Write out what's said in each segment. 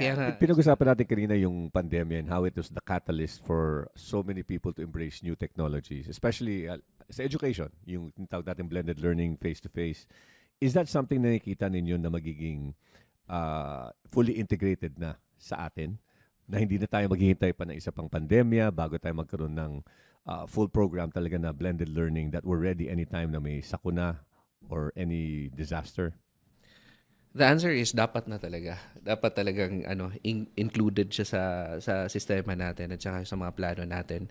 Kaya nga, Pinag-usapan natin kanina yung pandemya and how it was the catalyst for so many people to embrace new technologies, especially uh, sa education, yung tinatawag natin blended learning face-to-face. Is that something na nakikita ninyo na magiging uh, fully integrated na sa atin? Na hindi na tayo maghihintay pa ng isa pang pandemya bago tayo magkaroon ng uh, full program talaga na blended learning that we're ready anytime na may sakuna or any disaster? The answer is dapat na talaga. Dapat talagang ano in- included siya sa sa sistema natin at saka sa mga plano natin.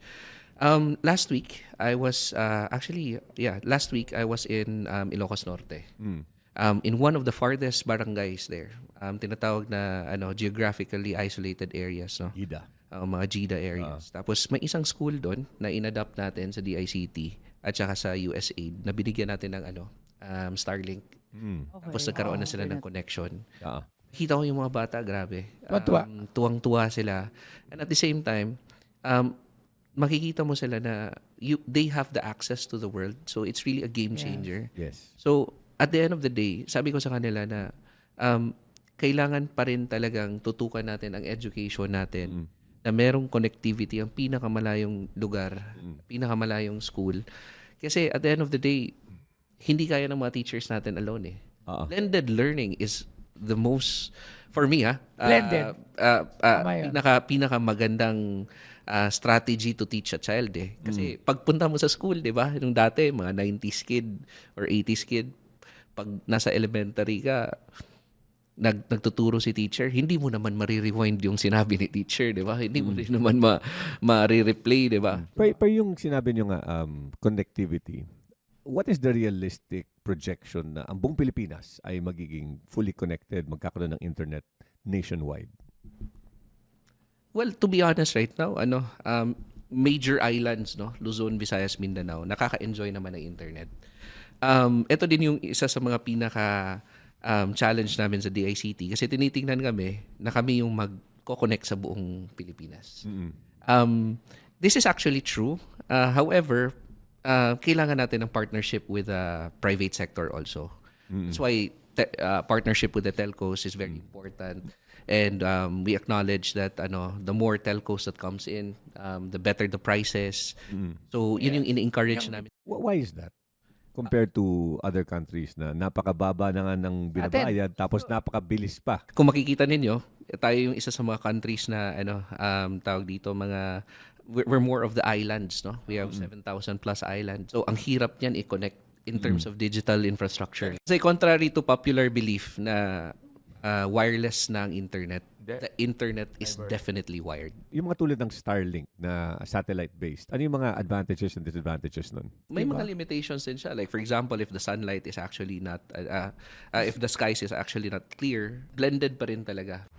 Um, last week I was uh, actually yeah, last week I was in um, Ilocos Norte. Mm. Um, in one of the farthest barangays there. Um, tinatawag na ano geographically isolated areas no. Ida. uh, mga GIDA areas. Tapos may isang school doon na inadapt natin sa DICT at saka sa USAID na binigyan natin ng ano um, Starlink. Mm. Tapos nagkaroon na sila ng connection. Ah. Kita ko yung mga bata, grabe. Tuwa-tuwa. Um, tuwang-tuwa sila. And at the same time, um, makikita mo sila na you, they have the access to the world. So it's really a game changer. Yes. So, at the end of the day, sabi ko sa kanila na um, kailangan pa rin talagang tutukan natin ang education natin na merong connectivity ang pinakamalayong lugar, pinakamalayong school. Kasi at the end of the day, hindi kaya ng mga teachers natin alone eh. Oo. Blended learning is the most, for me ha, uh, Blended. uh, uh, yun. pinaka, pinaka magandang uh, strategy to teach a child eh. Kasi pagpunta mo sa school, di ba? Nung dati, mga 90s kid or 80s kid, pag nasa elementary ka, nag, nagtuturo si teacher, hindi mo naman marirewind yung sinabi ni teacher, di ba? Hindi mo rin naman ma, ma-replay, di ba? Pero, pero yung sinabi nyo nga, um, connectivity, what is the realistic projection na ang buong Pilipinas ay magiging fully connected, magkakaroon ng internet nationwide? Well, to be honest right now, ano, um, major islands, no, Luzon, Visayas, Mindanao, nakaka-enjoy naman ng internet. Um, ito din yung isa sa mga pinaka um, challenge namin sa DICT kasi tinitingnan kami na kami yung mag-connect sa buong Pilipinas. Um, this is actually true. Uh, however, uh, kailangan natin ng partnership with the private sector also. That's why te- uh, partnership with the telcos is very important. And um, we acknowledge that ano, the more telcos that comes in, um, the better the prices. So, yun yung ini-encourage namin. Wh- Why is that? Compared to other countries na napakababa na nga ng binabayad tapos napakabilis pa. Kung makikita ninyo, tayo yung isa sa mga countries na ano um tawag dito mga we're, we're more of the islands, no? We have 7,000 plus islands. So ang hirap niyan i-connect in terms of digital infrastructure. Kasi contrary to popular belief na uh, wireless na ang internet, the internet is definitely wired. Yung mga tulad ng Starlink na satellite-based, ano yung mga advantages and disadvantages nun? May mga limitations din siya. Like for example, if the sunlight is actually not uh, uh, uh, if the skies is actually not clear, blended pa rin talaga.